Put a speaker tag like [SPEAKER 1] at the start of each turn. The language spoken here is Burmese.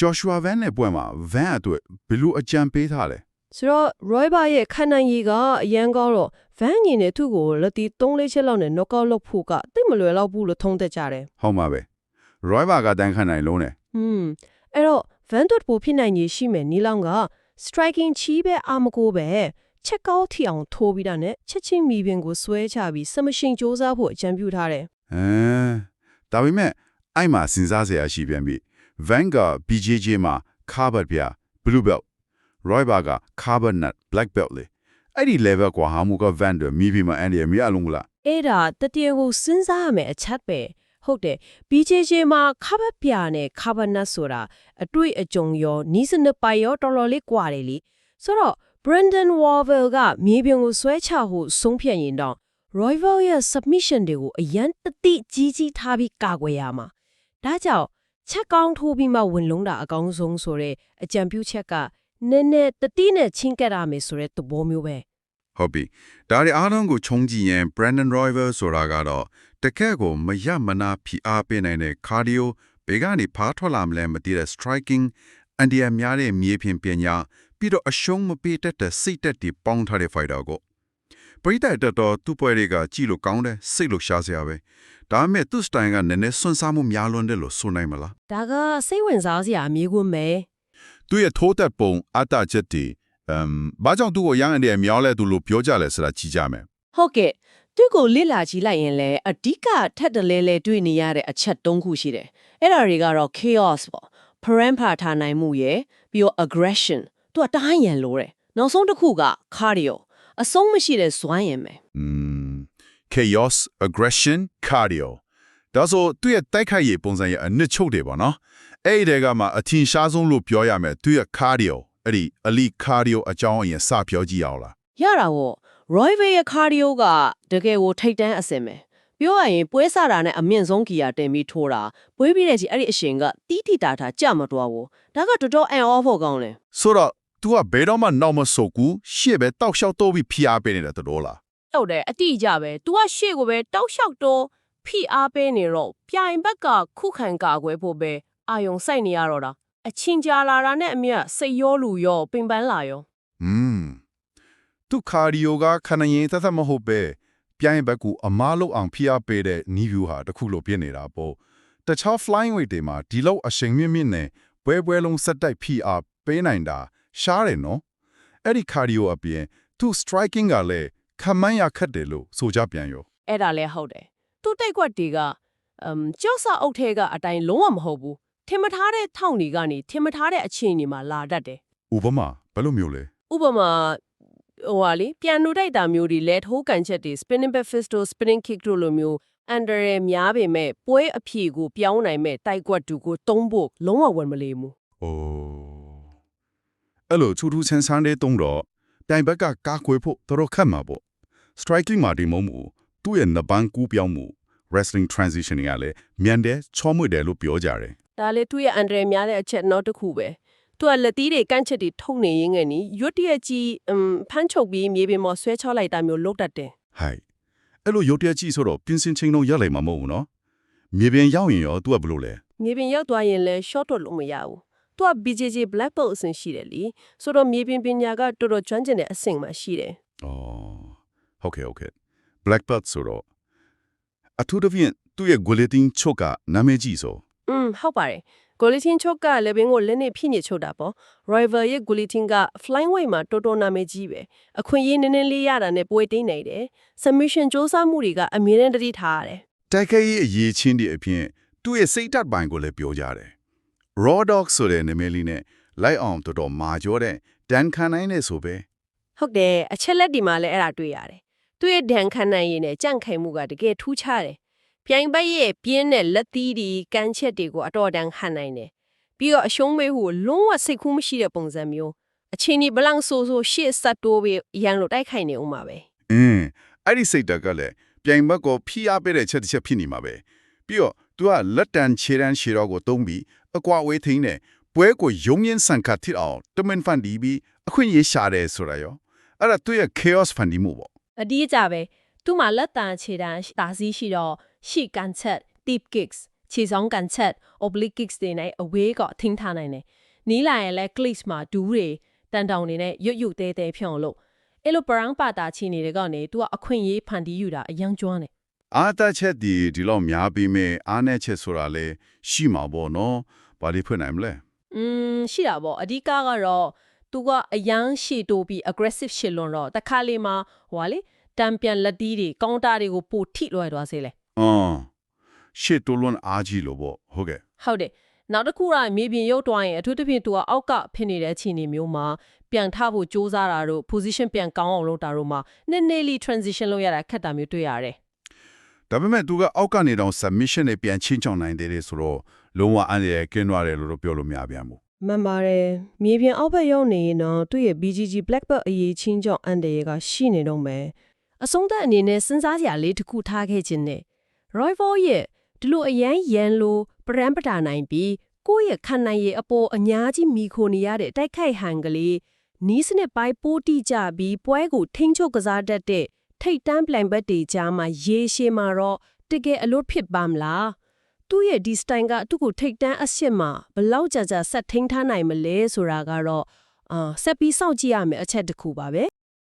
[SPEAKER 1] Joshua Van နဲ့ပွဲမှာ Van အတွက်ဘယ်လိုအကြံပေးထားလဲ
[SPEAKER 2] ဆိုတော့ Roy Bar ရဲ့ခံနိုင်ရည်ကအရန်ကောင်းတော့ Van ညီနဲ့သူ့ကိုလက်တီ3-4ချက်လောက်နဲ့ knockout လုပ်ဖို့ကတိတ်မလွယ်တော့ဘူးလို့ထုံးသက်ကြတယ်
[SPEAKER 1] ဟုတ်မှာပဲ Roy Bar ကတန်းခန့်နိုင်လုံးတယ်။
[SPEAKER 2] ဟွန်းအဲ့တော့ Van တို့ပိုဖြစ်နိုင်ရည်ရှိမယ်နီလောင်က striking ချီးပဲအာမကိုပဲချက်ကောက်ထီအောင်ထိုးပြီးတာနဲ့ချက်ချင်းမီပင်ကိုဆွဲချပြီးစမရှင်စ조사ဖို့အကြံပြုထားတယ်
[SPEAKER 1] ဟမ်ဒါပေမဲ့အဲ့မှာစဉ်းစားစရာရှိပြန်ပြီ Van က BJJ မှာ carbon ပြ blue belt Roy Bar က carbon nut black belt လေအဲ့ဒီ level ကွာဟာမူက Van တို့မိပြီးမှအဲ့ဒီမရလုံးဘူးလား။
[SPEAKER 2] အဲ့ဒါတတိယကိုစဉ်းစားရမယ်အချက်ပဲ။ဟုတ်တယ် BJJ မှာခါဘတ်ပြာနဲ့ခါဘတ်နတ်ဆိုတာအတွေ့အကြုံရောနီးစနစ်ပိုင်ရောတော်တော်လေးကွာတယ်လीဆိုတော့ Brandon Warville ကမြေပြင်ကိုဆွဲချဖို့ဆုံးဖြတ်ရင်တော့ Royval ရဲ့ submission တွေကိုအရန်တတိကြီးကြီးထားပြီးကာကွယ်ရမှာဒါကြောင့် ချက်ကောင်းထိုးပြီးမှဝင်လုံးတာအကောင်းဆုံးဆိုတဲ့အကြံပြုချက်ကနည်းနည်းတတိနဲ့ချင်းကပ်ရမယ်ဆိုတဲ့သဘောမျိုးပဲ
[SPEAKER 1] ဟုတ်ပြီဒါတွေအားလုံးကိုခြုံကြည့်ရင် Brandon Royal ဆိုတာကတော့တကယ့်ကိုမရမနာဖိအားပေးနိုင်တဲ့ cardio ဘေးကနေဖားထွက်လာမလဲမသိတဲ့ striking အန်ဒီယာများတဲ့မြေပြင်ပညာပြီးတော့အရှုံးမပေးတတ်တဲ့စိတ်တက်တီပေါင်းထားတဲ့ fighter ကို ပရိသတ်တက်တော့သူ့ပွဲတွေကကြည့်လို့ကောင်းတယ်စိတ်လို့ရှားစရာပဲဒါပေမဲ့သူ့ style ကနည်းနည်းစွန့်စားမှုများလွန်းတယ်လို့ဆိုနိုင်မလား
[SPEAKER 2] ဒါကစိတ်ဝင်စားစရာအမျိုးကွန်းပဲ
[SPEAKER 1] သူ့ရဲ့ထိုးသက်ပုံအတ္တချက်တီအမ်ဘာကြောင့်သူ့ကိုရန်အန်ဒီယာမြောင်းလဲသူလို့ပြောကြလဲဆိုတာကြည့်ကြမယ်
[SPEAKER 3] ဟုတ်ကဲ့သူ့ကိုလစ်လာကြည့်လိုက်ရင်လည်းအဓိကထက်တလဲလဲတွေ့နေရတဲ့အချက်၃ခုရှိတယ်အဲ့ဒါတွေကတော့ chaos ပေါ့ parampa ထားနိုင်မှုရယ်ပြီးတော့ aggression သူကတဟိုင်းရန်လို့တယ်နောက်ဆုံးတစ်ခုက cardio အဆုံးမရှိတဲ့ဇွမ်းရင်ပဲ
[SPEAKER 1] อืม chaos aggression cardio ဒါဆိုသူ့ရဲ့တိုက်ခိုက်ရေးပုံစံရဲ့အနစ်ချုပ်တွေပေါ့နော်အဲ့ဒီတဲကမှအထင်ရှားဆုံးလို့ပြောရမယ်သူ့ရဲ့ cardio အဲ့ဒီ elite cardio အကြောင်းအရင်စပြောကြည့်အောင်လား
[SPEAKER 3] ရတာပေါ့ Roy Way ရဲ့ cardio ကတကယ်ကိုထိတ်တန်းအစင်ပဲပြောရရင်ပွဲစားတာနဲ့အမြင့်ဆုံးဂီယာတင်ပြီးထိုးတာပွဲပြီးတဲ့ကြီးအဲ့ဒီအရှင်ကတီးတီတာတာကြမတွားဘူးဒါကတော်တော်အန်အောဖို့ကောင်းတယ်
[SPEAKER 1] ဆိုတော့ तू ကဘယ်တော့မှနောက်မဆုတ်ဘူးရှေ့ပဲတောက်လျှောက်တိုးပြီးဖိအားပေးနေတာတော်လား
[SPEAKER 2] ဟုတ်တယ်အတိအကျပဲ तू ကရှေ့ကိုပဲတောက်လျှောက်တော့ဖိအားပေးနေတော့ပြိုင်ဘက်ကခုခံကာကွယ်ဖို့ပဲအာယုံစိုက်နေရတော့တာအချင်းကြာလာတာနဲ့အမြတ်စိတ်ရောလူရောပင်ပန်းလာရော
[SPEAKER 1] อืมသူ cardio ကခဏရင်သက်သက်မဟုတ်ပဲပြိုင်ဘက်ကူအမားလို့အောင်ဖိအားပေးတဲ့ knee view ဟာတစ်ခုလိုဖြစ်နေတာပေါ့တခြား flying weight တွေမှာဒီလောက်အချိန်မြင့်မြင့်နဲ့ပွဲပွဲလုံးစက်တိုက်ဖိအားပေးနိုင်တာ ရှားတယ်နော်အဲ့ဒီ cardio အပြင်သူ striking ကလည်းခမန်းရခတ်တယ်လို့ဆိုကြပြန်ရော
[SPEAKER 2] အဲ့ဒါလည်းဟုတ်တယ်သူ့တိတ်ကွက်တွေကအမ်ကြော့စာအုပ်ထဲကအတိုင်းလုံးဝမဟုတ်ဘူးထင်မထားတဲ့ထောင့်တွေကနေထင်မထားတဲ့အခြေအနေမှာလာတတ်တယ်
[SPEAKER 1] ဥပမာဘယ်လိုမျိုးလဲ
[SPEAKER 2] ဥပမာဟိုဟာလေပြန်နိုတိုက်တာမျိုးတွေလက်ထိုးကန်ချက်တွေ spinning back fist တို့ spinning kick တို့လိုမျိုး under ရများပေမဲ့ပွဲအဖြေကိုပြောင်းနိုင်မဲ့တိုက်ကွက်တူကိုတုံးဖို့လုံးဝဝင်မလေးဘူး။
[SPEAKER 1] အိုး အဲ့လိုထူးထူးဆန်းဆန်းလေးတုံးတော့ပြိုင်ဘက်ကကာကွယ်ဖို့တော်တော်ခက်မှာပေါ့။ striking မှာဒီမုံမှုသူ့ရဲ့နပန်းကူးပြောင်းမှု wrestling transition ကလည်းမြန်တယ်ချောမွေ့တယ်လို့ပြောကြတယ်
[SPEAKER 2] ဒါလေသူ့ရဲ့ under များတဲ့အချက်နောက်တစ်ခုပဲသူကလက်သီးတွေကန့်ချက်တွေထုတ်နေရင်းငယ်နီရွတ်တရက်ကြီးအမ်ဖမ်းချုပ်ပြီးမြေပြင်ပေါ်ဆွဲချလိုက်တာမျိုးလုပ်တတ်တယ်။
[SPEAKER 1] ဟိုက်အဲ့လိုရုတ်တရက်ကြီးဆိုတော့ပြင်စင်ချင်းတော့ရက်လိုက်မှာမဟုတ်ဘူးနော်။မြေပြင်ရောက်ရင်ရောသူကဘယ်လိုလဲ
[SPEAKER 2] မြေပြင်ရောက်သွားရင်လည်း short တော့လို့မရဘူး သူက BJJ black belt အဆင့်ရှိတယ်လीဆိုတော့မြေပြင်ပညာကတော်တော်ကျွမ်းကျင်တဲ့အဆင့်မှာရှိတယ်
[SPEAKER 1] ။အော်ဟုတ်ကဲ့ဟုတ်ကဲ့ black belt ဆိုတော့အထူးသဖြင့်သူ့ရဲ့ guillotine ချုပ်ကနာမည်ကြီးဆို
[SPEAKER 2] อืมဟုတ်ပါတယ်ဂိုလီတင်ချုပ်ကလည်းဘင်းကိုလက်နဲ့ဖိညစ်ချုပ်တာပေါ့ rival ရဲ့ဂိုလီတင်က flying weight မှာတော်တော်နာမည်ကြီးပဲအခွင့်အရေးနည်းနည်းလေးရတာနဲ့ပွဲသိမ်းနိုင်တယ် submission စ조사မှုတွေကအမြဲတမ်းတတိထားရတယ်
[SPEAKER 1] တိုက်ခိုက်ရေးအရေးချင်းတွေအပြင်သူ့ရဲ့စိတ်ဓာတ်ပိုင်းကိုလည်းပြောကြတယ် raw dog ဆိုတဲ့နာမည်လေးနဲ့လိုက်အောင်တော်တော်မာကျောတဲ့တန်ခံနိုင်နေဆိုပဲ
[SPEAKER 2] ဟုတ်တယ်အချက်လက်ဒီမှာလည်းအဲ့ဒါတွေ့ရတယ်သူ့ရဲ့ဒဏ်ခံနိုင်ရည်နဲ့ကြန့်ခိုင်မှုကတကယ်ထူးခြားတယ်ပြိုင်ပတ်ရဲ့ပြင်းတဲ့လက်သီးတွေကန်းချက်တွေကိုအတော်တန်ခံနိုင်တယ်ပြီးတော့အရှုံးမေးဟုလုံးဝစိတ်ကူးမရှိတဲ့ပုံစံမျိုးအချင်းဒီဘလန့်ဆိုဆိုရှေ့ဆက်တိုးပြီးရန်လိုတိုက်ခိုက်နေဦးမှာပဲ
[SPEAKER 1] အင်းအဲ့ဒီစိတ်ဓာတ်ကလည်းပြိုင်ဘက်ကိုဖိအားပေးတဲ့ချက်တစ်ချက်ဖြစ်နေမှာပဲပြီးတော့ तू ကလက်တန်ခြေတန်းခြေတော်ကိုတုံးပြီး အကွာဝေးထိန်းနဲ့ပွဲကိုယုံရင်ဆန်ခတ်ထစ်အောင်တမန်ဖန်ဒီပြီးအခွင့်အရေးရှာတယ်ဆိုတာရောအဲ့ဒါသူ့ရဲ့ chaos ဖန်ဒီမှုပေါ့
[SPEAKER 2] အဒီကြပဲသူ့မှာလက်တန်ခြေတန်းတာစည်းရှိတော့ရှီကန်ချက် deep kicks ခြေဆောင်ကန်ချက် oblique kicks တွေနဲ့အဝေးကထင်းထားနိုင်တယ်နီးလာရင်လည်း cleats မှာဒူးတွေတန်တောင်တွေနဲ့ရွတ်ရွတ်သေးသေးဖြောင်းလို့အဲ့လိုပရန်ပါတာချီနေတဲ့ကနေ तू ကအခွင့်အရေးဖန်တီးယူတာအယံကျွမ်းတယ်
[SPEAKER 1] အားတက်ချက်ဒီဒီလောက်များပြီးမဲ့အားနဲ့ချက်ဆိုတာလေရှိမှာပေါ့နော်။ဘာလို့ဖွင့်နိုင်မလဲ
[SPEAKER 2] อืมရှိတာပေါ့အဓိကကတော့သူကအရန်ရှေတိုးပြီး aggressive ရှစ်လွန်တော့တခါလေမှာဟိုကလေတံပြန်လက်တီးတွေကောင်တာတွေကိုပိုထိလွှဲသွားစေလေ။
[SPEAKER 1] အော်ရှစ်တိုးလွန်အားကြီးလို့ပေါ့ဟုတ်ကဲ့
[SPEAKER 2] ဟုတ်တယ်နောက်တစ်ခုကမြေပြင်ရုပ်တွိုင်းရင်အထူးသဖြင့်သူကအောက်ကဖြစ်နေတဲ့အခြေအနေမျိုးမှာပြန်ထဖို့စူးစမ်းတာတို့ position ပြန်ကောင်းအောင်လုပ်တာတို့မှာနည်းနည်းလေး transition လုပ်ရတာခက်တာမျိုးတွေ့ရတယ်။
[SPEAKER 1] ဒါပေမဲ့သူကအောက်ကနေတော့ submission နဲ့ပြန်ချင်းချောင်းနိုင်သေးတယ်ဆိုတော့လုံးဝအန်ရယ်ကင်းသွားတယ်လို့တော့ပြောလို့မရပြန်ဘူး
[SPEAKER 2] မှန်ပါတယ်မြေပြင်အောက်ဘက်ရောက်နေရင်တော့သူ့ရဲ့ BGG Black Belt အရေးချင်းကြောင့်အန်တရကရှိနေတော့မယ်အဆုံးသက်အနေနဲ့စဉ်းစားစရာလေးတစ်ခုထားခဲ့ခြင်းနဲ့ Roy Vol ရဲ့ဒီလိုအရန်ရန်လိုပရန်ပတာနိုင်ပြီးကိုယ့်ရဲ့ခံနိုင်ရည်အပေါ်အများကြီးမိခိုနေရတဲ့တိုက်ခိုက်ဟန်ကလေးနီးစနစ်ပိုင်းပိုးတိကြပြီးပွဲကိုထိန်းချုပ်ကစားတတ်တဲ့ ထိတ်တန်းပလန်ဘက်တွေကြားမှာရေရှည်မှာတော့တကယ်အလွတ်ဖြစ်ပါမလားသူ့ရဲ့ဒီစတိုင်ကသူ့ကိုထိတ်တန်းအစ်စ်မှာဘလောက်ကြာကြာဆက်ထိန်းထားနိုင်မလဲဆိုတာကတော့အာဆက်ပြီးစောင့်ကြည့်ရမယ်အချက်တစ်ခုပါပဲ